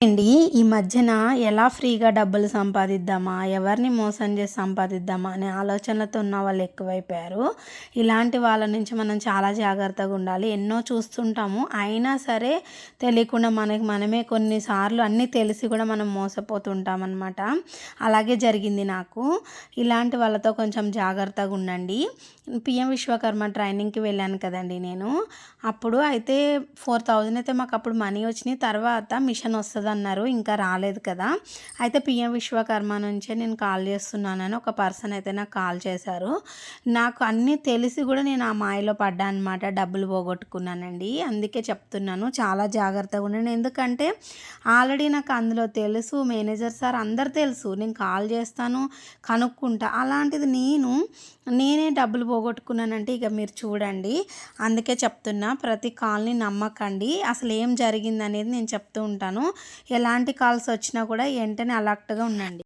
అండి ఈ మధ్యన ఎలా ఫ్రీగా డబ్బులు సంపాదిద్దామా ఎవరిని మోసం చేసి సంపాదిద్దామా అనే ఆలోచనలతో ఉన్న వాళ్ళు ఎక్కువైపోయారు. ఇలాంటి వాళ్ళ నుంచి మనం చాలా జాగ్రత్తగా ఉండాలి. ఎన్నో చూస్తుంటాము. అయినా సరే తెలియకుండా మనకి మనమే కొన్నిసార్లు అన్నీ తెలిసి కూడా మనం మోసపోతుంటాం అనమాట అలాగే జరిగింది నాకు. ఇలాంటి వాళ్ళతో కొంచెం జాగ్రత్తగా ఉండండి. పిఎం విశ్వకర్మ ట్రైనింగ్కి వెళ్ళాను కదండి నేను. అప్పుడు అయితే ఫోర్ థౌజండ్ అయితే మాకు అప్పుడు మనీ వచ్చినాయి. తర్వాత మిషన్ వస్తుంది అన్నారు ఇంకా రాలేదు కదా. అయితే పిఎం విశ్వకర్మ నుంచే నేను కాల్ చేస్తున్నానని ఒక పర్సన్ అయితే నాకు కాల్ చేశారు. నాకు అన్నీ తెలిసి కూడా నేను ఆ మాయలో పడ్డా అనమాట డబ్బులు పోగొట్టుకున్నానండి. అందుకే చెప్తున్నాను చాలా జాగ్రత్తగా ఉండండి. ఎందుకంటే ఆల్రెడీ నాకు అందులో తెలుసు మేనేజర్ సార్ అందరు తెలుసు. నేను కాల్ చేస్తాను కనుక్కుంటా. అలాంటిది నేను నేనే డబ్బులు పోగొట్టుకున్నానంటే ఇక మీరు చూడండి. అందుకే చెప్తున్నా ప్రతి కాల్ని నమ్మకండి. అసలు ఏం జరిగింది అనేది నేను చెప్తూ ఉంటాను. ఎలాంటి కాల్స్ వచ్చినా కూడా వెంటనే అలర్ట్గా ఉండండి.